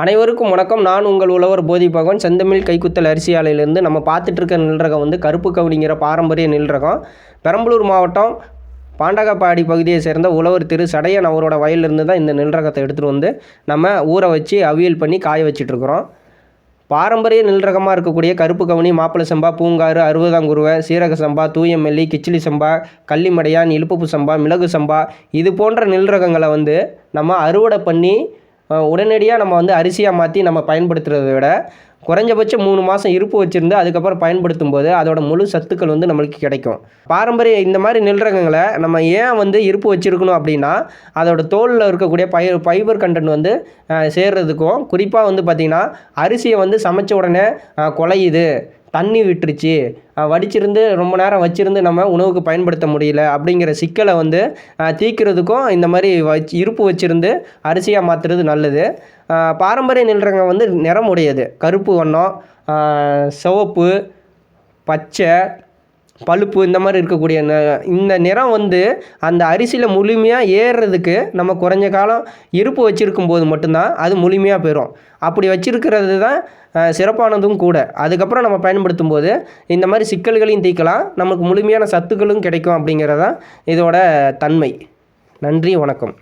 அனைவருக்கும் வணக்கம். நான் உங்கள் உழவர் போதி பகவான். செந்தமிழ் கைக்குத்தல் அரிசி ஆலையிலேருந்து நம்ம பார்த்துட்டு இருக்க வந்து கருப்பு கவுனிங்கிற பாரம்பரிய நெல்ரகம். பெரம்பலூர் மாவட்டம் பாண்டகப்பாடி பகுதியை சேர்ந்த உழவர் திரு சடையன் அவரோட வயலிருந்து தான் இந்த நெல்ரகத்தை எடுத்துகிட்டு வந்து நம்ம ஊற வச்சு அவியல் பண்ணி காய வச்சிட்ருக்குறோம் பாரம்பரிய நில்ரகமாக இருக்கக்கூடிய கருப்பு கவுனி மாப்பிள சம்பா பூங்காறு அறுபதாங்குருவை சீரக சம்பா தூயமெல்லி கிச்சிலி சம்பா கள்ளிமடையான் இழுப்புப்பு சம்பா மிளகு சம்பா இது போன்ற நெல் ரகங்களை வந்து நம்ம அறுவடை பண்ணி உடனடியாக நம்ம வந்து அரிசியாக மாற்றி நம்ம பயன்படுத்துகிறத விட குறைஞ்சபட்சம் மூணு மாதம் இருப்பு வச்சுருந்து அதுக்கப்புறம் பயன்படுத்தும் போது அதோட முழு சத்துக்கள் வந்து நம்மளுக்கு கிடைக்கும். பாரம்பரிய இந்த மாதிரி நெல் ரகங்களை நம்ம ஏன் வந்து இருப்பு வச்சுருக்கணும் அப்படின்னா அதோட தோலில் இருக்கக்கூடிய பை ஃபைபர் கண்டென்ட் வந்து சேர்றதுக்கும் குறிப்பாக வந்து பார்த்திங்கன்னா அரிசியை வந்து சமைச்ச உடனே குலையுது. தண்ணி விட்டுருச்சு. வடிச்சிருந்து ரொம்ப நேரம் வச்சிருந்து நம்ம உணவுக்கு பயன்படுத்த முடியல அப்படிங்கிற சிக்கலை வந்து தீக்கிறதுக்கும் தீர்க்கிறதுக்கும் இந்த மாதிரி வச்சு இருப்பு வச்சிருந்து அரிசியாக மாற்றுறது நல்லது. பாரம்பரிய நெல் வந்து நிறம் உடையது. கருப்பு வண்ணம் சிவப்பு பச்சை பழுப்பு இந்த மாதிரி இருக்கக்கூடிய ந- இந்த நிறம் வந்து அந்த அரிசியில் முழுமையாக ஏறுறதுக்கு நம்ம குறைஞ்ச காலம் இருப்பு வச்சுருக்கும் போது மட்டும்தான் அது முழுமையாக பெறும் அப்படி வச்சுருக்கிறது தான் சிறப்பானதும் கூட. அதுக்கப்புறம் நம்ம பயன்படுத்தும் போது இந்த மாதிரி சிக்கல்களையும் தீர்க்கலாம் நமக்கு முழுமையான சத்துக்களும் கிடைக்கும் அப்படிங்கிறது தான் இதோட தன்மை. நன்றி வணக்கம்.